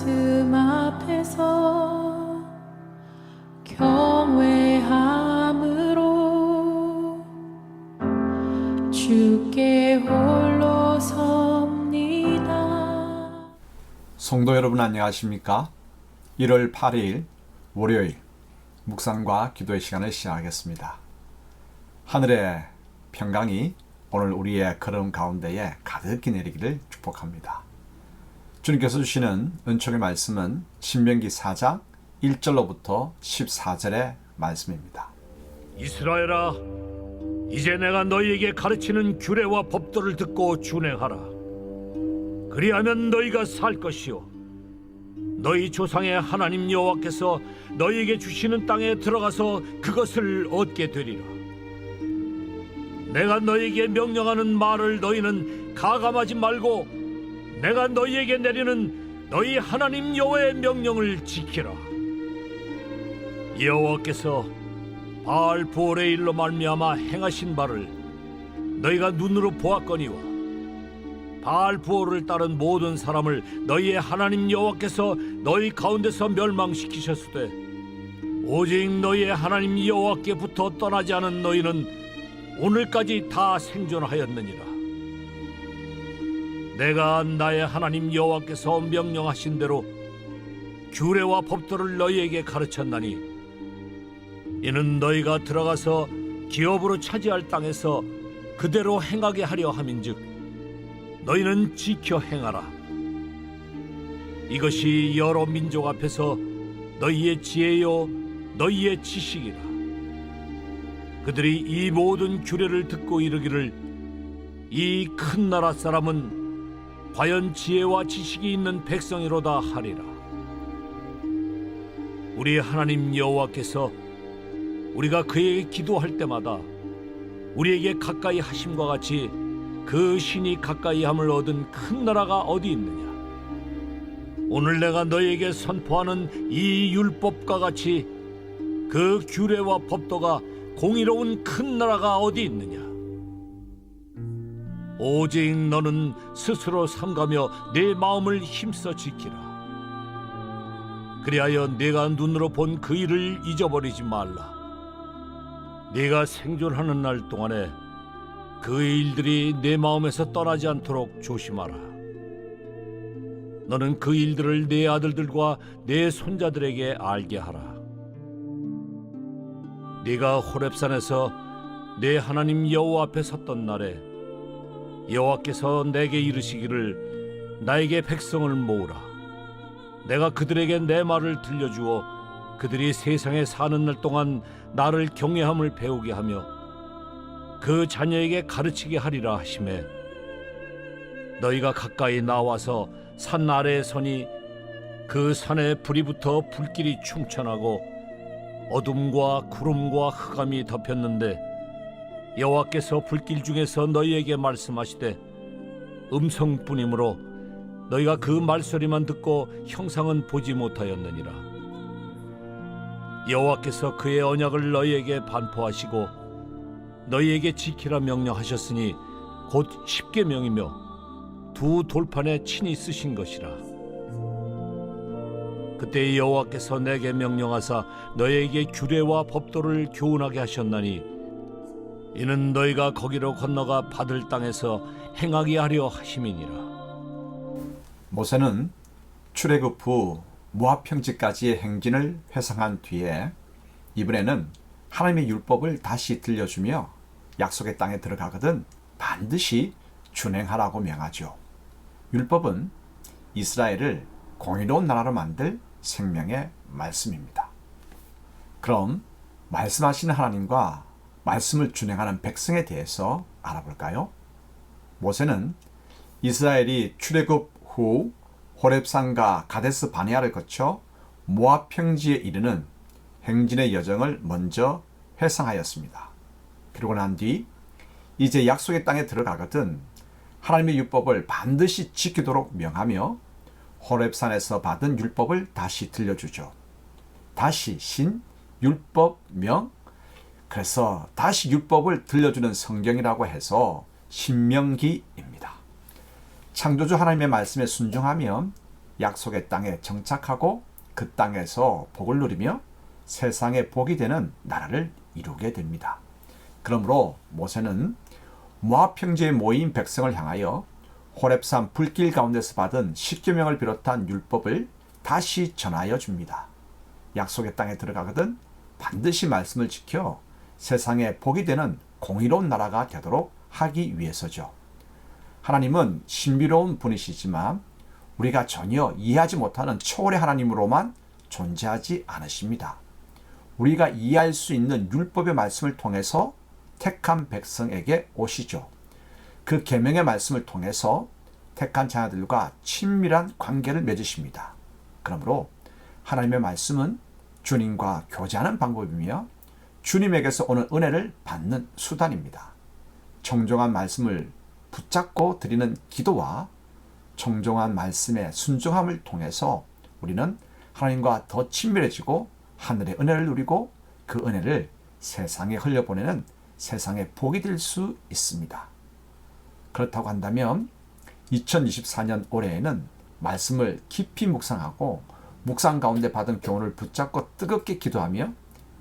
말씀 앞에서 경외함으로 주께 홀로 섭니다. 성도 여러분 안녕하십니까? 1월 8일 월요일 묵상과 기도의 시간을 시작하겠습니다. 하늘의 평강이 오늘 우리의 걸음 가운데에 가득히 내리기를 축복합니다. 주님께서 주시는 은총의 말씀은 신명기 4장 1절로부터 14절의 말씀입니다. 이스라엘아, 이제 내가 너희에게 가르치는 규례와 법도를 듣고 준행하라. 그리하면 너희가 살 것이요. 너희 조상의 하나님 여호와께서 너희에게 주시는 땅에 들어가서 그것을 얻게 되리라. 내가 너희에게 명령하는 말을 너희는 가감하지 말고 내가 너희에게 내리는 너희 하나님 여호와의 명령을 지키라. 여호와께서 바알 부올의 일로 말미암아 행하신 바를 너희가 눈으로 보았거니와 바알 부올을 따른 모든 사람을 너희의 하나님 여호와께서 너희 가운데서 멸망시키셨으되 오직 너희의 하나님 여호와께부터 떠나지 않은 너희는 오늘까지 다 생존하였느니라 내가 나의 하나님 여호와께서 명령하신 대로 규례와 법도를 너희에게 가르쳤나니 이는 너희가 들어가서 기업으로 차지할 땅에서 그대로 행하게 하려 함인즉 너희는 지켜 행하라. 이것이 여러 민족 앞에서 너희의 지혜요 너희의 지식이라. 그들이 이 모든 규례를 듣고 이르기를 이 큰 나라 사람은 과연 지혜와 지식이 있는 백성이로다 하리라. 우리 하나님 여호와께서 우리가 그에게 기도할 때마다 우리에게 가까이 하심과 같이 그 신이 가까이 함을 얻은 큰 나라가 어디 있느냐? 오늘 내가 너희에게 선포하는 이 율법과 같이 그 규례와 법도가 공의로운 큰 나라가 어디 있느냐 오직 너는 스스로 삼가며 내 마음을 힘써 지키라 그리하여 내가 눈으로 본 그 일을 잊어버리지 말라 네가 생존하는 날 동안에 그 일들이 내 마음에서 떠나지 않도록 조심하라. 너는 그 일들을 내 아들들과 내 손자들에게 알게 하라. 네가 호렙산에서 내 하나님 여호와 앞에 섰던 날에 여호와께서 내게 이르시기를 나에게 백성을 모으라. 내가 그들에게 내 말을 들려주어 그들이 세상에 사는 날 동안 나를 경외함을 배우게 하며 그 자녀에게 가르치게 하리라 하심에 너희가 가까이 나와서 산 아래에 서니 그 산에 불이 붙어 불길이 충천하고 어둠과 구름과 흑암이 덮였는데 여호와께서 불길 중에서 너희에게 말씀하시되 음성뿐이므로 너희가 그 말소리만 듣고 형상은 보지 못하였느니라. 여호와께서 그의 언약을 너희에게 반포하시고 너희에게 지키라 명령하셨으니 곧 십계명이며 두 돌판에 친히 쓰신 것이라. 그때 여호와께서 내게 명령하사 너희에게 규례와 법도를 교훈하게 하셨나니 이는 너희가 거기로 건너가 받을 땅에서 행하게 하려 하심이니라 모세는 출애굽 후 모압 평지까지의 행진을 회상한 뒤에 이번에는 하나님의 율법을 다시 들려주며 약속의 땅에 들어가거든 반드시 준행하라고 명하죠. 율법은 이스라엘을 공의로운 나라로 만들 생명의 말씀입니다. 그럼 말씀하시는 하나님과 말씀을 준행하는 백성에 대해서 알아볼까요? 모세는 이스라엘이 출애굽 후 호렙산과 가데스 바네아를 거쳐 모압 평지에 이르는 행진의 여정을 먼저 회상하였습니다. 그러고 난 뒤 이제 약속의 땅에 들어가거든 하나님의 율법을 반드시 지키도록 명하며 호렙산에서 받은 율법을 다시 들려주죠. 다시 신 율법 명 그래서 다시 율법을 들려주는 성경이라고 해서 신명기입니다. 창조주 하나님의 말씀에 순종하면 약속의 땅에 정착하고 그 땅에서 복을 누리며 세상에 복이 되는 나라를 이루게 됩니다. 그러므로 모세는 모압 평지에 모인 백성을 향하여 호렙산 불길 가운데서 받은 십계명을 비롯한 율법을 다시 전하여 줍니다. 약속의 땅에 들어가거든 반드시 말씀을 지켜 세상에 복이 되는 공의로운 나라가 되도록 하기 위해서죠. 하나님은 신비로운 분이시지만 우리가 전혀 이해하지 못하는 초월의 하나님으로만 존재하지 않으십니다. 우리가 이해할 수 있는 율법의 말씀을 통해서 택한 백성에게 오시죠. 그 계명의 말씀을 통해서 택한 자녀들과 친밀한 관계를 맺으십니다. 그러므로 하나님의 말씀은 주님과 교제하는 방법이며 주님에게서 오는 은혜를 받는 수단입니다. 정정한 말씀을 붙잡고 드리는 기도와 정정한 말씀의 순종함을 통해서 우리는 하나님과 더 친밀해지고 하늘의 은혜를 누리고 그 은혜를 세상에 흘려보내는 세상의 복이 될 수 있습니다. 그렇다고 한다면 2024년 올해에는 말씀을 깊이 묵상하고 묵상 가운데 받은 교훈을 붙잡고 뜨겁게 기도하며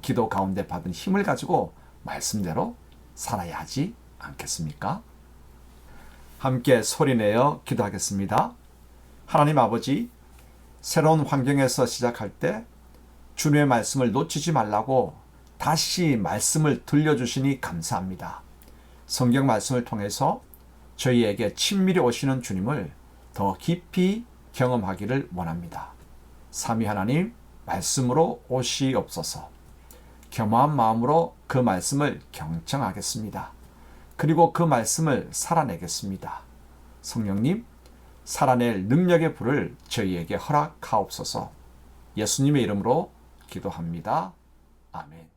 기도 가운데 받은 힘을 가지고 말씀대로 살아야 하지 않겠습니까? 함께 소리내어 기도하겠습니다. 하나님 아버지, 새로운 환경에서 시작할 때 주님의 말씀을 놓치지 말라고 다시 말씀을 들려주시니 감사합니다. 성경 말씀을 통해서 저희에게 친밀히 오시는 주님을 더 깊이 경험하기를 원합니다. 삼위 하나님, 말씀으로 오시옵소서. 겸허한 마음으로 그 말씀을 경청하겠습니다. 그리고 그 말씀을 살아내겠습니다. 성령님, 살아낼 능력의 불을 저희에게 허락하옵소서. 예수님의 이름으로 기도합니다. 아멘.